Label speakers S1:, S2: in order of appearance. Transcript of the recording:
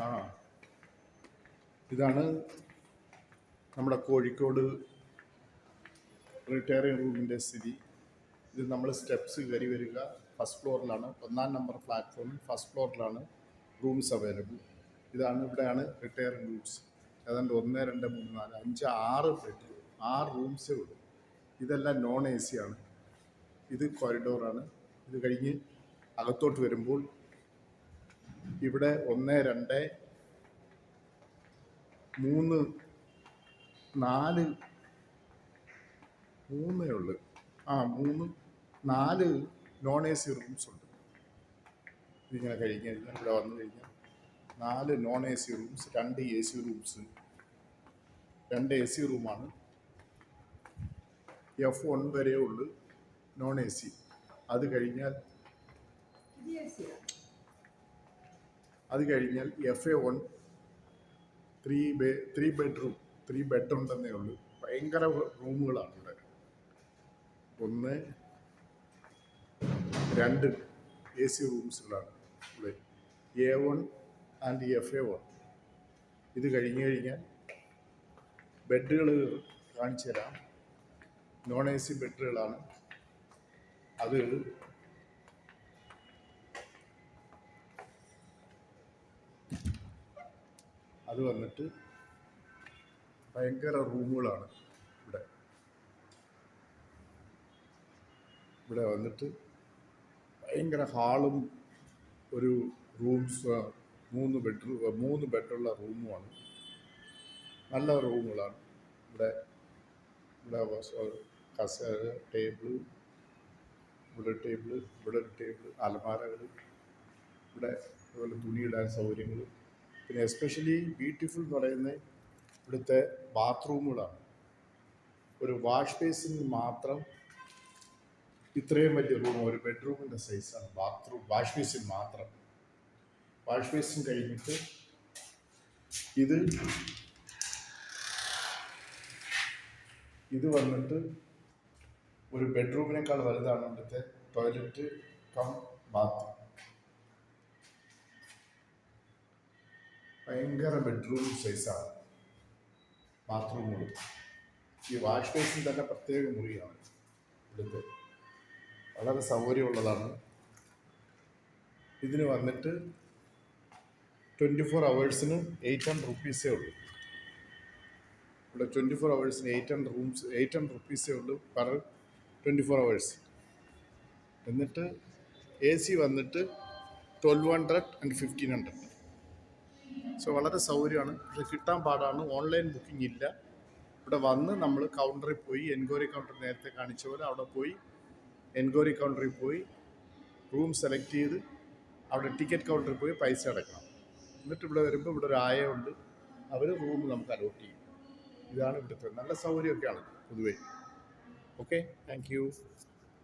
S1: ആ. ഇതാണ് നമ്മുടെ കോഴിക്കോട് റിട്ടയറിംഗ് റൂമിന്റെ സ്ഥിതി. ഇത് നമ്മൾ സ്റ്റെപ്സ് കയറി വരിക. ഫസ്റ്റ് ഫ്ലോറിലാണ് ഒന്നാം നമ്പർ പ്ലാറ്റ്ഫോമിൽ ഫസ്റ്റ് ഫ്ലോറിലാണ് റൂംസ് അവൈലബിൾ ഇതാണ് ഇവിടെയാണ് റിട്ടയറിംഗ് റൂംസ് ഏതാണ്ട് ഒന്ന് രണ്ട് മൂന്ന് നാല് അഞ്ച് ആറ് ബെഡ് ആറ് റൂംസേ ഉള്ളൂ. ഇതെല്ലാം നോൺ എ സി ആണ്. ഇത് കോറിഡോറാണ് ഇത് കഴിഞ്ഞ് അകത്തോട്ട് വരുമ്പോൾ ഇവിടെ ഒന്ന് രണ്ട് മൂന്ന് നാല് മൂന്നേ ഉള്ളു. ആ മൂന്ന് നാല് നോൺ എ സി റൂംസ് ഉണ്ട്. ഇതിങ്ങനെ കഴിക്കാൻ ഇവിടെ വന്നു കഴിഞ്ഞാൽ നാല് നോൺ എ സി റൂംസ് രണ്ട് എ സി റൂംസ് രണ്ട് എ സി റൂമാണ് എഫ് വൺ വരെ ഉള്ളു നോൺ എ സി അത് കഴിഞ്ഞാൽ അത് കഴിഞ്ഞാൽ F A one three bed three bedroom three bed ഉണ്ടെന്നേ ഉള്ളൂ. ഭയങ്കര റൂമുകളാണ് ഇവിടെ. ഒന്ന് രണ്ട് എ സി റൂംസുകളാണ് ഇവിടെ. A one and F A one ഇത് കഴിഞ്ഞ് കഴിഞ്ഞാൽ ബെഡുകൾ കാണിച്ചു തരാം നോൺ എ സി ബെഡുകളാണ്. അത് അത് വന്നിട്ട് ഭയങ്കര റൂമുകളാണ് ഇവിടെ. ഇവിടെ വന്നിട്ട് ഭയങ്കര ഹാളും ഒരു റൂംസ് മൂന്ന് ബെഡ്റൂം മൂന്ന് ബെഡുള്ള റൂമുമാണ്. നല്ല റൂമുകളാണ്. ഇവിടെ ഇവിടെ കസ ടേബിൾ ഇവിടെ ടേബിൾ ഇവിടെ ടേബിൾ അലമാരകൾ ഇവിടെ അതുപോലെ തുണിയിടാൻ സൗകര്യങ്ങൾ പിന്നെ എസ്പെഷ്യലി ബ്യൂട്ടിഫുൾ എന്ന് പറയുന്നത് ഇവിടുത്തെ ബാത്റൂമുകളാണ് ഒരു വാഷ് ബേസിന് മാത്രം ഇത്രയും വലിയ റൂം ഒരു ബെഡ്റൂമിന്റെ സൈസാണ് ബാത്റൂം വാഷ് ബേസിൻ മാത്രം. വാഷ് ബേസിൻ കഴിഞ്ഞിട്ട് ഇത് ഇത് വന്നിട്ട് ഒരു ബെഡ്റൂമിനേക്കാൾ വലുതാണ് ഇവിടുത്തെ ടോയ്ലറ്റ് കം ബാത്ത് ഭയങ്കര ബെഡ്റൂം സൈസാണ് ബാത്റൂമുകൾ ഈ വാഷ് ബേസിൻ തന്നെ പ്രത്യേക മുറിയാണ് ഇവിടുത്തെ. വളരെ സൗകര്യമുള്ളതാണ്. ഇതിന് വന്നിട്ട് ട്വന്റി ഫോർ അവേഴ്സിന് എയ്റ്റ് ഹൺഡ്രഡ് റുപ്പീസേ ഉള്ളൂ. ഇവിടെ twenty four അവേഴ്സിന് eight hundred rooms eight hundred റുപ്പീസേ ഉള്ളൂ പെർ ട്വന്റി ഫോർ അവേഴ്സ് എന്നിട്ട് എ സി വന്നിട്ട് twelve hundred and fifteen hundred so വളരെ സൗകര്യമാണ്. പക്ഷെ കിട്ടാൻ പാടാണ്. ഓൺലൈൻ ബുക്കിംഗ് ഇല്ല. ഇവിടെ വന്ന് നമ്മൾ കൗണ്ടറിൽ പോയി എൻക്വയറി കൗണ്ടർ നേരത്തെ കാണിച്ച പോലെ അവിടെ പോയി എൻക്വയറി കൗണ്ടറിൽ പോയി റൂം സെലക്ട് ചെയ്ത് അവിടെ ടിക്കറ്റ് കൗണ്ടറിൽ പോയി പൈസ അടക്കണം. എന്നിട്ട് ഇവിടെ വരുമ്പോൾ ഇവിടെ ഒരു ആയമുണ്ട്. അവർ റൂം നമുക്ക് അലോട്ട് ചെയ്യും. ഇതാണ് ഇവിടുത്തെ നല്ല സൗകര്യമൊക്കെയാണ് പൊതുവേ. Okay thank